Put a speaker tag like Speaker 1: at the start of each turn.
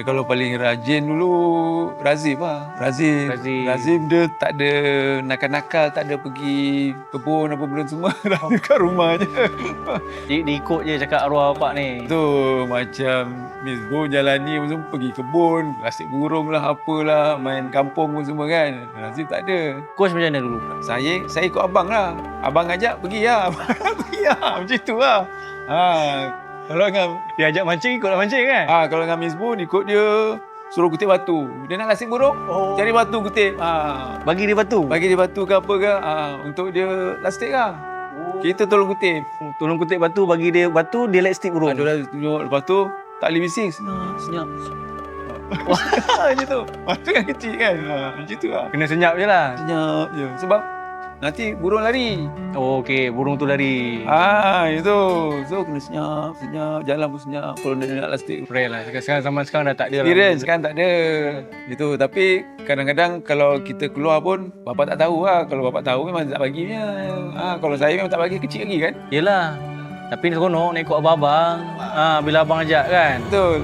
Speaker 1: Ya, kalau paling rajin dulu Razif lah. Razif.
Speaker 2: Razif.
Speaker 1: Razif dia tak ada nakal-nakal, tak ada pergi kebun apa benda semua. Razif kat rumah je.
Speaker 2: Dia, dia ikut je cakap arwah bapak ni.
Speaker 1: Tu macam Miss Bo jalani pun semua pergi kebun, plastik burung lah, apalah, main kampung pun semua kan. Razif tak ada.
Speaker 2: Coach macam mana dulu?
Speaker 1: Saya saya ikut abang lah. Abang ajak pergi lah. pergi lah. Macam tu lah. Ha, kalau dengan
Speaker 2: Dia ajak mancing, ikutlah mancing kan?
Speaker 1: ha, kalau dengan Miss Bo ikut dia suruh kutip batu. Dia nak lasik burung,
Speaker 2: Oh.
Speaker 1: cari batu kutip. Ha,
Speaker 2: Bagi dia batu?
Speaker 1: bagi dia batu ke apa ke ha, untuk dia lastik lah. Kita tolong kutip.
Speaker 2: Tolong kutip batu, bagi dia batu, dia let stick burung.
Speaker 1: Ada dah tunjuk lepas tu tak boleh bising. Senyap, senyap. Macam tu. Masa kan kecil kan. Ha, macam tu lah.
Speaker 2: Kena senyap je lah.
Speaker 1: Senyap je. Sebab nanti burung lari.
Speaker 2: Oh, okey. Burung tu lari.
Speaker 1: Ah, itu. So kena senyap, senyap, jalan pun senyap. Kalau dia nak lastik.
Speaker 2: Rare lah. Sekarang, sekarang zaman sekarang dah tak ada lah.
Speaker 1: Experience kan tak ada. Itu tapi kadang-kadang kalau kita keluar pun bapak tak tahu lah. Kalau bapak tahu memang tak bagi punya. Ah, kalau saya memang tak bagi kecil lagi kan.
Speaker 2: Yelah. Tapi ni seronok nak ikut abang-abang. Ha, bila abang ajak kan.
Speaker 1: Betul.